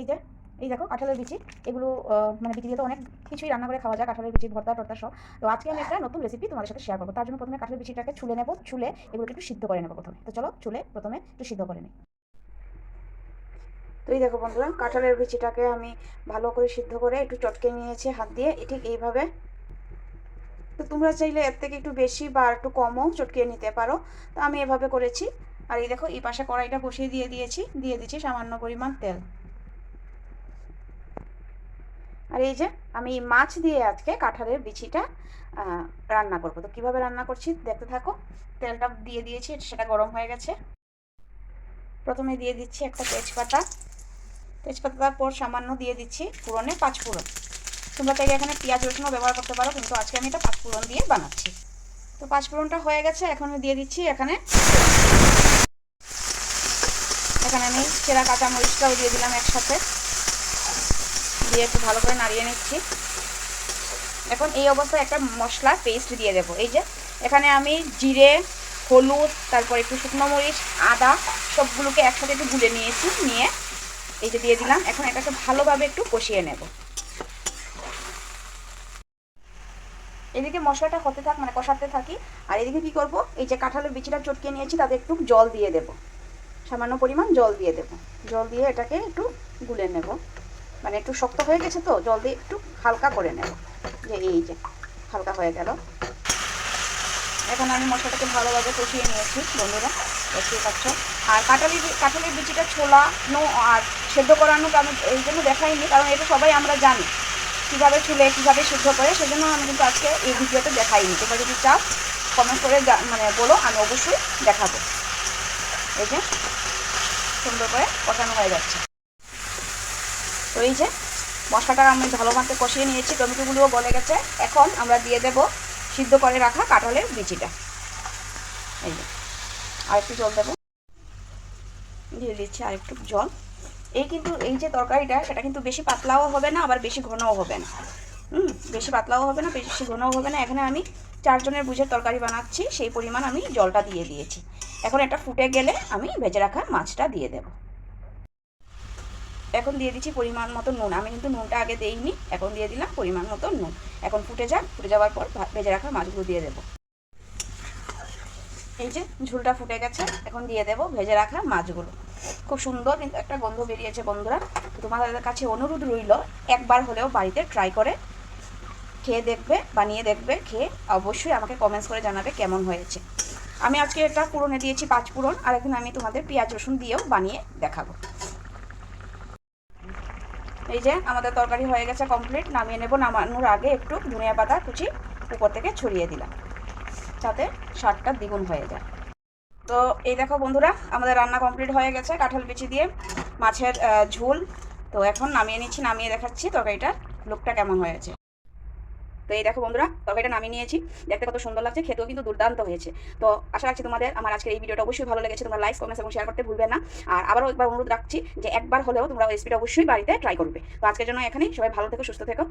এই যে, এই দেখো, কাঁঠালের বিচি। এগুলো মানে বিচি দিয়ে তো অনেক কিছুই রান্না করে খাওয়া যায়, কাঁঠালের বিচি, ভর্তা, টর্তা সব। তো আজকে আমি একটা নতুন রেসিপি তোমাদের সাথে শেয়ার করব। তার জন্য প্রথমে কাঁঠালের বিচিটাকে ছুলে নেব, ছুলে এগুলোকে একটু সিদ্ধ করে নেব প্রথমে। তো চলো, ছুলে প্রথমে একটু সিদ্ধ করে নিই। তো এই দেখো বন্ধুরা, কাঁঠালের বিচিটাকে আমি ভালো করে সিদ্ধ করে একটু চটকে নিয়েছি হাত দিয়ে। ঠিক এইভাবে। তো তোমরা চাইলে এর থেকে একটু বেশি বা একটু কমও চটকিয়ে নিতে পারো। তো আমি এভাবে করেছি। আর এই দেখো, এই পাশে কড়াইটা বসিয়ে দিয়ে দিয়েছি। দিয়ে দিচ্ছি সামান্য পরিমাণ তেল। আর এই যে আমি মাছ দিয়ে আজকে কাঁঠালের বিচিটা রান্না করব। তো কীভাবে রান্না করছি দেখতে থাকো। তেলটা দিয়ে দিয়েছি সেটা গরম হয়ে গেছে। প্রথমে দিয়ে দিচ্ছি একটা তেজপাতা। তেজপাতার পর সামান্য দিয়ে দিচ্ছি পুরনে পাঁচ ফোড়ন। তোমরা চাইলে এখানে পেঁয়াজ রসুনও ব্যবহার করতে পারো, কিন্তু আজকে আমি এটা পাঁচ ফোড়ন দিয়ে বানাচ্ছি। তো পাঁচ ফোড়নটা হয়ে গেছে, এখন আমি দিয়ে দিচ্ছি এখানে এখানে আমি চেরা কাঁচা মরিচটাও দিয়ে দিলাম একসাথে। দিয়ে একটু ভালো করে নাড়িয়ে নিচ্ছি। এখন এই অবস্থায় একটা মশলা পেস্ট দিয়ে দেবো। এই যে, এখানে আমি জিরে, হলুদ, তারপর একটু শুকনো মরিচ, আদা সবগুলোকে একসাথে একটু গুলে নিয়েছি, নিয়ে এই যে দিয়ে দিলাম। এখন এটাকে ভালোভাবে একটু কষিয়ে নেব। এদিকে মশলাটা হতে থাক মানে কষাতে থাকি। আর এদিকে কি করব? এই যে কাঁঠালের বিচিটা চটকে নিয়েছি, তাতে একটু জল দিয়ে দেব। সামান্য পরিমাণ জল দিয়ে দেব। জল দিয়ে এটাকে একটু গুলে নেব। মানে একটু শক্ত হয়ে গেছে তো, জল দিয়ে একটু হালকা করে নেব। যে এই যে, হালকা হয়ে গেল। এখন আমি মশলাটাকে ভালোভাবে কষিয়ে নিয়েছি, বন্ধুরা, দেখতেই পাচ্ছ। আর কাঁঠালি কাঁঠালির বিচিটা ছোলানো আর সেদ্ধ করানো আমি এই জন্য দেখাইনি, কারণ এটা সবাই আমরা জানি কীভাবে ছুলে, কীভাবে সিদ্ধ করে, সেজন্য আমি কিন্তু আজকে এই ভিডিওতে দেখাইনি। তোমরা যদি চাও কমেন্ট করে মানে বলো, আমি অবশ্যই দেখাবো। এই যে, সুন্দর করে কষানো হয়ে যাচ্ছে। তো এই যে মশলাটা আমি ভালো মতো কষিয়ে নিয়েছি, টমেটোগুলোও গলে গেছে। এখন আমরা দিয়ে দেব সিদ্ধ করে রাখা কাঁঠালের বিচিটা। এই যে, আর একটু জল দেবো। দিয়ে দিচ্ছি আর একটু জল। এই কিন্তু এই যে তরকারিটা, সেটা কিন্তু বেশি পাতলাও হবে না, আবার বেশি ঘনও হবে না। হুম, বেশি পাতলাও হবে না, বেশি ঘনও হবে না। এখানে আমি চারজনের বুঝের তরকারি বানাচ্ছি, সেই পরিমাণ আমি জলটা দিয়ে দিয়েছি। এখন এটা ফুটে গেলে আমি ভেজে রাখা মাছটা দিয়ে দেবো। এখন দিয়ে দিচ্ছি পরিমাণ মতো নুন। আমি কিন্তু নুনটা আগে দেইনি, এখন দিয়ে দিলাম পরিমাণ মতো নুন। এখন ফুটে যাক, ফুটে যাওয়ার পর ভেজে রাখা মাছগুলো দিয়ে দেবো। এই যে ঝুলটা ফুটে গেছে, এখন দিয়ে দেবো ভেজে রাখা মাছগুলো। খুব সুন্দর কিন্তু একটা গন্ধ বেরিয়েছে বন্ধুরা। তোমাদের কাছে অনুরোধ রইল, একবার হলেও বাড়িতে ট্রাই করে খেয়ে দেখবে, বানিয়ে দেখবে, খেয়ে অবশ্যই আমাকে কমেন্টস করে জানাবে কেমন হয়েছে। আমি আজকে এটা পুরনে দিয়েছি পাঁচ পুরন আর এখন আমি তোমাদের পেঁয়াজ রসুন দিয়েও বানিয়ে দেখাবো। এই যে আমাদের তরকারি হয়ে গেছে কমপ্লিট নামিয়ে নেব। নামানোর আগে একটু ধনিয়া পাতা কুচি উপর থেকে ছড়িয়ে দিলাম, যাতে স্বাদটা দ্বিগুণ হয়ে যায়। তো এই দেখো বন্ধুরা, আমাদের রান্না কমপ্লিট হয়ে গেছে কাঁঠাল বিচি দিয়ে মাছের ঝোল। তো এখন নামিয়ে নিচ্ছি, নামিয়ে দেখাচ্ছি তরকারিটার লুকটা কেমন হয়েছে। তো এই দেখো বন্ধুরা, তরকারিটা নামিয়ে নিয়েছি। দেখতে কত সুন্দর লাগছে, খেতেও কিন্তু দুর্দান্ত হয়েছে। তো আশা রাখছি তোমাদের আমার আজকের এই ভিডিওটা অবশ্যই ভালো লেগেছে। তোমরা লাইক কমেন্টস এবং শেয়ার করতে ভুলবে না। আর আবারও একবার অনুরোধ রাখছি যে একবার হলেও তোমরা রেসিপিটা অবশ্যই বাড়িতে ট্রাই করবে। তো আজকের জন্য এখানেই, সবাই ভালো থেকো, সুস্থ থেকো